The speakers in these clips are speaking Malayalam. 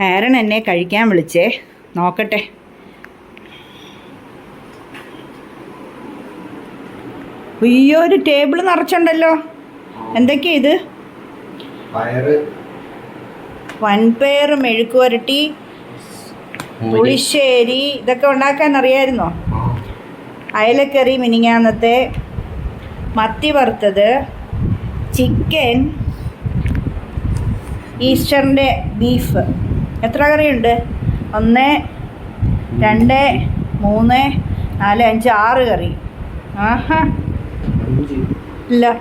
ആരൺ എന്നെ കഴിക്കാൻ വിളിച്ചേ. നോക്കട്ടെ. അയ്യോ ഒരു ടേബിൾ നിറച്ചുണ്ടല്ലോ. എന്തൊക്കെയാ ഇത്? വൻപയർ മെഴുക്ക് പുരട്ടി പുളിശ്ശേരി ഇതൊക്കെ ഉണ്ടാക്കാൻ അറിയായിരുന്നോ അയലക്കറി മിനിങ്ങാന്നത്തെ മത്തി വറുത്തത് ചിക്കൻ ഈസ്റ്ററിന്റെ ബീഫ്. എത്ര കറിയുണ്ട്? ഒന്ന് രണ്ട് മൂന്ന് നാല് അഞ്ച് ആറ് കറി. ആഹാ. ഇല്ല.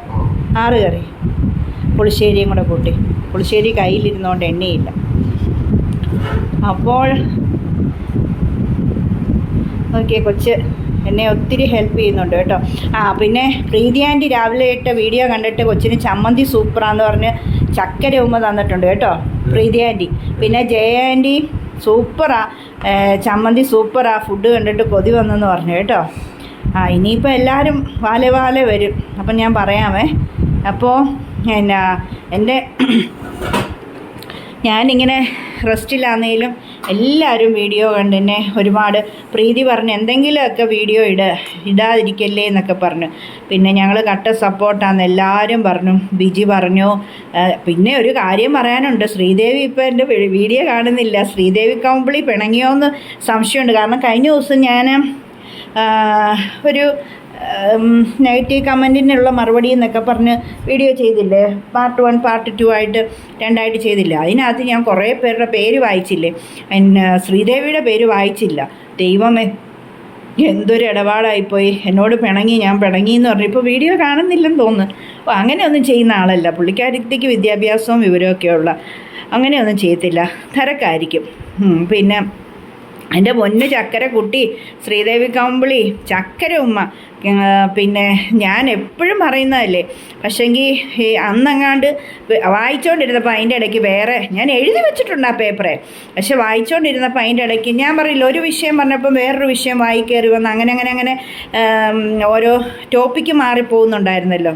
ആറ് കറി. പുളിശ്ശേരിയും കൂടെ കൂട്ടി. പുളിശ്ശേരി കയ്യിലിരുന്നുകൊണ്ട് എണ്ണയില്ല. അപ്പോൾ നോക്കിയേ കൊച്ച് എന്നെ ഒത്തിരി ഹെൽപ്പ് ചെയ്യുന്നുണ്ട് കേട്ടോ. ആ പിന്നെ പ്രീതി ആന്റി രാവിലെ ഇട്ട വീഡിയോ കണ്ടിട്ട് കൊച്ചിന് ചമ്മന്തി സൂപ്പറാന്ന് പറഞ്ഞ് ചക്കര ഉമ്മ തന്നിട്ടുണ്ട് കേട്ടോ പ്രീതി ആന്റി. പിന്നെ ജയ ആന്റി സൂപ്പറാ ചമ്മന്തി സൂപ്പറാ ഫുഡ് കണ്ടിട്ട് കൊതി വന്നെന്ന് പറഞ്ഞു കേട്ടോ. ആ ഇനിയിപ്പോൾ എല്ലാവരും വാലെ വാലെ വരും. അപ്പം ഞാൻ പറയാമേ. അപ്പോൾ എന്നാ എന്റെ ഞാനിങ്ങനെ റെസ്റ്റിലാന്നേലും എല്ലാവരും വീഡിയോ കണ്ട് എന്നെ ഒരുപാട്. പ്രീതി പറഞ്ഞ് എന്തെങ്കിലുമൊക്കെ വീഡിയോ ഇട ഇടാതിരിക്കല്ലേ എന്നൊക്കെ പറഞ്ഞു. പിന്നെ ഞങ്ങൾ കട്ട സപ്പോർട്ടാന്ന് എല്ലാവരും പറഞ്ഞു. ബിജി പറഞ്ഞു. പിന്നെ ഒരു കാര്യം പറയാനുണ്ട്. ശ്രീദേവി ഇപ്പോൾ എന്റെ വീഡിയോ കാണുന്നില്ല. ശ്രീദേവി കൗമ്പിളി പിണങ്ങിയോന്ന് സംശയമുണ്ട്. കാരണം കഴിഞ്ഞ ദിവസം ഞാൻ ഒരു നെഗറ്റീവ് കമന്റിനുള്ള മറുപടി എന്നൊക്കെ പറഞ്ഞ് വീഡിയോ ചെയ്തില്ലേ? പാർട്ട് വൺ പാർട്ട് ടു ആയിട്ട് രണ്ടായിട്ട് ചെയ്തില്ല? അതിനകത്ത് ഞാൻ കുറേ പേരുടെ പേര് വായിച്ചില്ലേ? എന്നെ ശ്രീദേവിയുടെ പേര് വായിച്ചില്ല. ദൈവമേ എന്തൊരു ഇടപാടായിപ്പോയി. എന്നോട് പിണങ്ങി ഞാൻ പിണങ്ങി എന്ന് പറഞ്ഞു. ഇപ്പോൾ വീഡിയോ കാണുന്നില്ലെന്ന് തോന്നുന്നു. അപ്പോൾ അങ്ങനെയൊന്നും ചെയ്യുന്ന ആളല്ല. പുള്ളിക്കാരിക്ക് വിദ്യാഭ്യാസവും വിവരമൊക്കെ ഉള്ള അങ്ങനെയൊന്നും ചെയ്യത്തില്ല. തിരക്കായിരിക്കും. പിന്നെ എന്റെ പൊന്ന് ചക്കര കുട്ടി ശ്രീദേവി കമ്പിളി ചക്കര ഉമ്മ. പിന്നെ ഞാൻ എപ്പോഴും പറയുന്നതല്ലേ പക്ഷേങ്കിൽ ഈ അന്നങ്ങാണ്ട് വായിച്ചുകൊണ്ടിരുന്നപ്പോൾ അതിന്റെ ഇടയ്ക്ക് വേറെ ഞാൻ എഴുതി വെച്ചിട്ടുണ്ട് ആ പേപ്പറെ പക്ഷെ വായിച്ചുകൊണ്ടിരുന്നപ്പോൾ അതിന്റെ ഇടയ്ക്ക് ഞാൻ പറയില്ല ഒരു വിഷയം പറഞ്ഞപ്പോൾ വേറൊരു വിഷയം വായി കയറി വന്ന് അങ്ങനെ അങ്ങനെ അങ്ങനെ ഓരോ ടോപ്പിക്ക് മാറിപ്പോകുന്നുണ്ടായിരുന്നല്ലോ.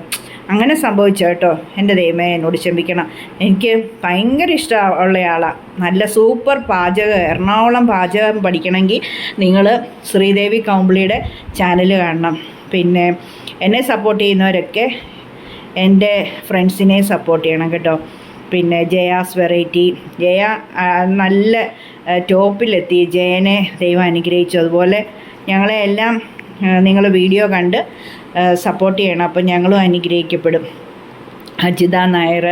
അങ്ങനെ സംഭവിച്ചു കേട്ടോ. എന്റെ ദൈവമേ എന്നോട് ക്ഷമിക്കണം. എനിക്ക് ഭയങ്കര ഇഷ്ടമുള്ള ആളാണ് നല്ല സൂപ്പർ പാചകം എറണാകുളം പാചകം പഠിക്കണമെങ്കിൽ നിങ്ങൾ ശ്രീദേവി കൗമ്പിളിയുടെ ചാനൽ കാണണം. പിന്നെ എന്നെ സപ്പോർട്ട് ചെയ്യുന്നവരൊക്കെ എന്റെ ഫ്രണ്ട്സിനെ സപ്പോർട്ട് ചെയ്യണം കേട്ടോ. പിന്നെ ജയാസ് വെറൈറ്റി ജയ നല്ല ടോപ്പിലെത്തി ജയനെ ദൈവം അനുഗ്രഹിച്ചു. അതുപോലെ ഞങ്ങളെ എല്ലാം നിങ്ങൾ വീഡിയോ കണ്ട് സപ്പോർട്ട് ചെയ്യണം. അപ്പം ഞങ്ങളും അനുഗ്രഹിക്കപ്പെടും. അജിത നായർ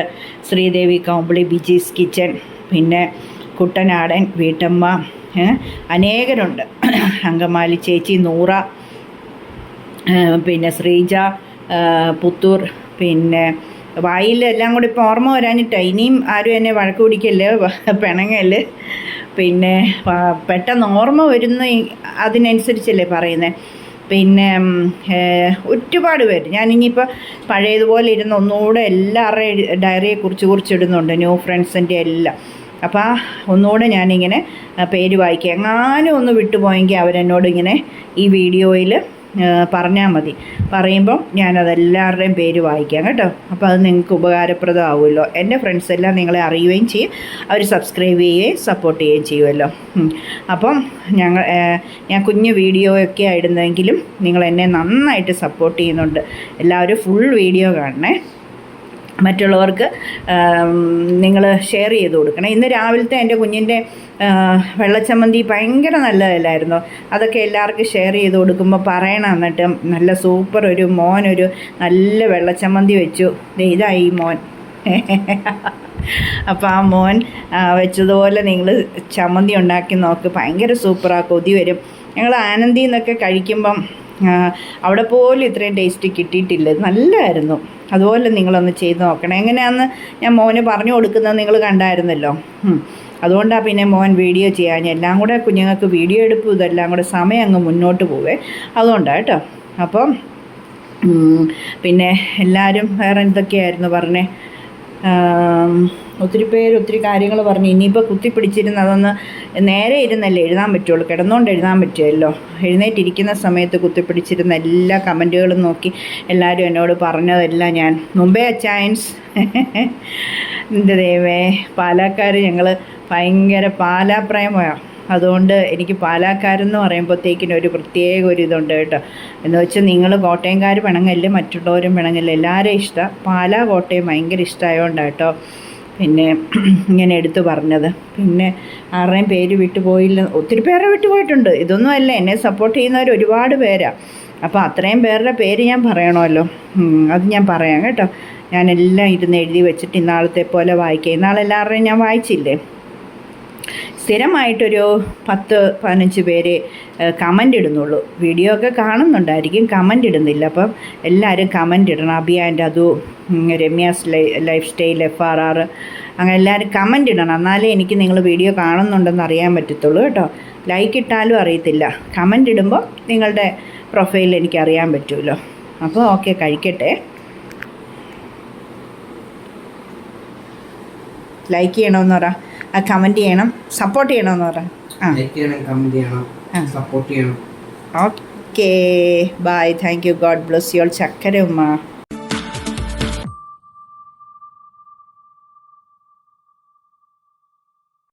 ശ്രീദേവി കൗമ്പിളി ബിജീസ് കിച്ചൻ പിന്നെ കുട്ടനാടൻ വീട്ടമ്മ അനേകരുണ്ട്. അങ്കമാലി ചേച്ചി നൂറ പിന്നെ ശ്രീജ പുത്തൂർ പിന്നെ വായിലെല്ലാം കൂടി ഇപ്പോൾ ഓർമ്മ വരാഞ്ഞിട്ടാ. ഇനിയും ആരും എന്നെ വഴക്ക് പിടിക്കല്ലേ? പിണങ്ങൽ പിന്നെ പെട്ടെന്ന് ഓർമ്മ വരുന്ന അതിനനുസരിച്ചല്ലേ പറയുന്നത് പിന്നെ ഒരുപാട് പേര്. ഞാനിനിയിപ്പോൾ പഴയതുപോലെ ഇരുന്ന് ഒന്നുകൂടെ എല്ലാവരുടെയും ഡയറിയെ കുറിച്ച് കുറിച്ചിടുന്നുണ്ട് ന്യൂ ഫ്രണ്ട്സിന്റെ എല്ലാം. അപ്പോൾ ഒന്നുകൂടെ ഞാനിങ്ങനെ പേര് വായിക്കുക എങ്ങാനും ഒന്ന് വിട്ടുപോയെങ്കിൽ അവരെന്നോട് ഇങ്ങനെ ഈ വീഡിയോയിൽ പറഞ്ഞാൽ മതി. പറയുമ്പം ഞാനതെല്ലാവരുടെയും പേര് വായിക്കാം കേട്ടോ. അപ്പോൾ അത് നിങ്ങൾക്ക് ഉപകാരപ്രദമാവുമല്ലോ. എന്റെ ഫ്രണ്ട്സ് എല്ലാം നിങ്ങളെ അറിയുകയും ചെയ്യും. അവർ സബ്സ്ക്രൈബ് ചെയ്യുകയും സപ്പോർട്ട് ചെയ്യുകയും ചെയ്യുമല്ലോ. അപ്പം ഞങ്ങൾ ഞാൻ കുഞ്ഞു വീഡിയോ ഒക്കെ ആയിരുന്നെങ്കിലും നിങ്ങൾ എന്നെ നന്നായിട്ട് സപ്പോർട്ട് ചെയ്യുന്നുണ്ട്. എല്ലാവരും ഫുൾ വീഡിയോ കാണണേ. മറ്റുള്ളവർക്ക് നിങ്ങൾ ഷെയർ ചെയ്ത് കൊടുക്കണം. ഇന്ന് രാവിലത്തെ എന്റെ കുഞ്ഞിന്റെ വെള്ളച്ചമ്മന്തി ഭയങ്കര നല്ലതല്ലായിരുന്നു? അതൊക്കെ എല്ലാവർക്കും ഷെയർ ചെയ്ത് കൊടുക്കുമ്പോൾ പറയണം. എന്നിട്ട് നല്ല സൂപ്പർ ഒരു മോനൊരു നല്ല വെള്ളച്ചമ്മന്തി വെച്ചു. ഇതായി മോൻ. അപ്പോൾ ആ മോൻ വെച്ചതുപോലെ നിങ്ങൾ ചമ്മന്തി ഉണ്ടാക്കി നോക്ക്. ഭയങ്കര സൂപ്പറാണ് കൊതി വരും. ഞങ്ങൾ ആനന്ദിന്നൊക്കെ കഴിക്കുമ്പം അവിടെ പോലും ഇത്രയും ടേസ്റ്റ് കിട്ടിയിട്ടില്ല. നല്ലതായിരുന്നു അതുപോലെ നിങ്ങളൊന്ന് ചെയ്ത് നോക്കണം. എങ്ങനെയാണെന്ന് ഞാൻ മോന് പറഞ്ഞു കൊടുക്കുന്നത് നിങ്ങൾ കണ്ടായിരുന്നല്ലോ. അതുകൊണ്ടാണ് പിന്നെ മോൻ വീഡിയോ ചെയ്യാൻ എല്ലാം കൂടെ കുഞ്ഞുങ്ങൾക്ക് വീഡിയോ എടുപ്പും ഇതെല്ലാം കൂടെ സമയം അങ്ങ് മുന്നോട്ട് പോവേ. അതുകൊണ്ടാണ് കേട്ടോ. അപ്പം പിന്നെ എല്ലാവരും വേറെ എന്തൊക്കെയായിരുന്നു പറഞ്ഞേ? ഒത്തിരി പേര് ഒത്തിരി കാര്യങ്ങൾ പറഞ്ഞു. ഇനിയിപ്പോൾ കുത്തിപ്പിടിച്ചിരുന്ന് അതൊന്ന് നേരെ ഇരുന്നല്ലേ എഴുതാൻ പറ്റുള്ളൂ. കിടന്നുകൊണ്ട് എഴുതാൻ പറ്റുമല്ലോ. എഴുന്നേറ്റിരിക്കുന്ന സമയത്ത് കുത്തിപ്പിടിച്ചിരുന്ന എല്ലാ കമന്റുകളും നോക്കി എല്ലാവരും എന്നോട് പറഞ്ഞതെല്ലാം ഞാൻ. മുമ്പേ അച്ചായൻസ്. എന്റെ ദൈവേ പാലക്കാർ ഞങ്ങൾ ഭയങ്കര പാലാപ്രേമമാണ് അതുകൊണ്ട് എനിക്ക് പാലാക്കാരെന്ന് പറയുമ്പോഴത്തേക്കിനും ഒരു പ്രത്യേക ഒരു ഇതുണ്ട് കേട്ടോ. എന്ന് വെച്ചാൽ നിങ്ങൾ കോട്ടയംകാർ പിണങ്ങല്ല മറ്റുള്ളവരും പിണങ്ങല്ല എല്ലാവരെയും ഇഷ്ടം. പാലാ കോട്ടയം ഭയങ്കര ഇഷ്ടമായതുകൊണ്ടാണ് കേട്ടോ. പിന്നെ ഇങ്ങനെ എടുത്തു പറഞ്ഞത്. പിന്നെ ആരുടെയും പേര് വിട്ടുപോയില്ല ഒത്തിരി പേരെ വിട്ടുപോയിട്ടുണ്ട് ഇതൊന്നും അല്ല എന്നെ സപ്പോർട്ട് ചെയ്യുന്നവർ ഒരുപാട് പേരാണ് അപ്പോൾ അത്രയും പേരുടെ പേര് ഞാൻ പറയണമല്ലോ. അത് ഞാൻ പറയാം കേട്ടോ. ഞാനെല്ലാം ഇരുന്ന് എഴുതി വെച്ചിട്ട് ഇന്നാളത്തെ പോലെ വായിക്കുക ഇന്നാളെല്ലാവരുടെയും ഞാൻ വായിച്ചില്ലേ? സ്ഥിരമായിട്ടൊരു പത്ത് പതിനഞ്ച് പേര് കമന്റ് ഇടുന്നുള്ളൂ. വീഡിയോ ഒക്കെ കാണുന്നുണ്ടായിരിക്കും കമന്റ് ഇടുന്നില്ല. അപ്പം എല്ലാവരും കമന്റ് ഇടണം. അഭിയാന്റെ അതു Ramya's life style F R R അങ്ങനെ എല്ലാവരും കമന്റ് ഇടണം. എന്നാലേ എനിക്ക് നിങ്ങൾ വീഡിയോ കാണുന്നുണ്ടെന്ന് അറിയാൻ പറ്റത്തുള്ളൂ കേട്ടോ. ലൈക്ക് ഇട്ടാലും അറിയത്തില്ല. കമന്റ് ഇടുമ്പോൾ നിങ്ങളുടെ പ്രൊഫൈൽ എനിക്ക് അറിയാൻ പറ്റുമല്ലോ അപ്പോൾ ഓക്കെ കഴിക്കട്ടെ. ലൈക്ക് ചെയ്യണമെന്ന് പറ. ആ കമന്റ് ചെയ്യണം. സപ്പോർട്ട് ചെയ്യണമെന്ന് പറ. ആ. ലൈക്ക് ചെയ്യണം ചെയ്യണം സപ്പോർട്ട് ചെയ്യണം. Okay bye thank you God bless your ചക്കര ഉമ്മ